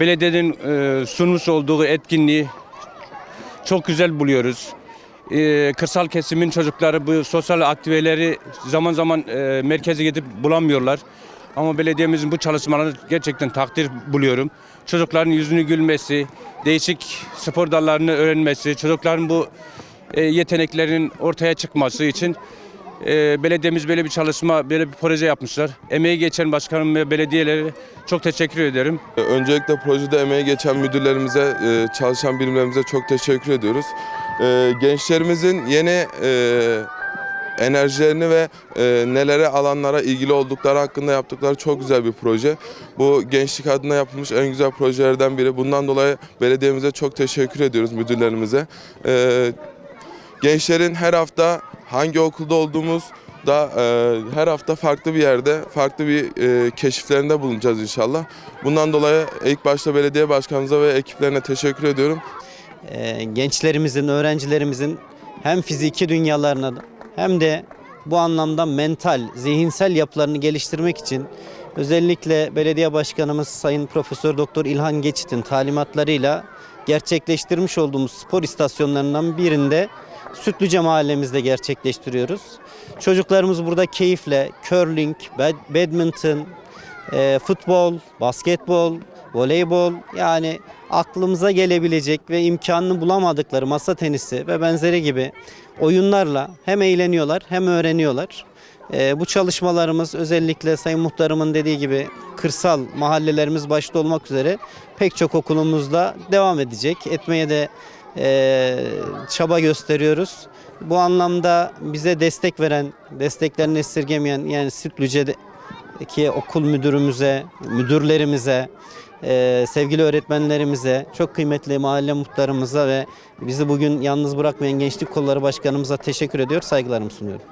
belediyenin e, sunmuş olduğu etkinliği çok güzel buluyoruz. E, kırsal kesimin çocukları bu sosyal aktiveleri zaman zaman e, merkeze gidip bulamıyorlar. Ama belediyemizin bu çalışmalarını gerçekten takdir buluyorum. Çocukların yüzünü gülmesi, değişik spor dallarını öğrenmesi, çocukların bu e, yeteneklerinin ortaya çıkması için e, belediyemiz böyle bir çalışma, böyle bir proje yapmışlar. Emeği geçen başkanım ve belediyelere çok teşekkür ederim. Öncelikle projede emeği geçen müdürlerimize, e, çalışan birimlerimize çok teşekkür ediyoruz. E, Gençlerimizin yeni e, enerjilerini ve e, nelere alanlara ilgili oldukları hakkında yaptıkları çok güzel bir proje. Bu gençlik adına yapılmış en güzel projelerden biri. Bundan dolayı belediyemize çok teşekkür ediyoruz müdürlerimize. E, Gençlerin her hafta hangi okulda olduğumuz da e, her hafta farklı bir yerde, farklı bir e, keşiflerinde bulunacağız inşallah. Bundan dolayı ilk başta belediye başkanımıza ve ekiplerine teşekkür ediyorum. e, gençlerimizin, öğrencilerimizin hem fiziki dünyalarına hem de bu anlamda mental, zihinsel yapılarını geliştirmek için özellikle belediye başkanımız Sayın Profesör Doktor İlhan Geçit'in talimatlarıyla gerçekleştirmiş olduğumuz spor istasyonlarından birinde Sütlüce mahallemizde gerçekleştiriyoruz. Çocuklarımız burada keyifle curling, bad- badminton, e, futbol, basketbol, voleybol yani aklımıza gelebilecek ve imkanını bulamadıkları masa tenisi ve benzeri gibi oyunlarla hem eğleniyorlar hem öğreniyorlar. E, bu çalışmalarımız özellikle Sayın Muhtarımın dediği gibi kırsal mahallelerimiz başta olmak üzere pek çok okulumuzda devam edecek. Etmeye de e, çaba gösteriyoruz. Bu anlamda bize destek veren, desteklerini esirgemeyen yani Sütlüce'de ki okul müdürümüze, müdürlerimize, e, sevgili öğretmenlerimize, çok kıymetli mahalle muhtarımıza ve bizi bugün yalnız bırakmayan Gençlik Kolları Başkanımıza teşekkür ediyor, saygılarımı sunuyorum.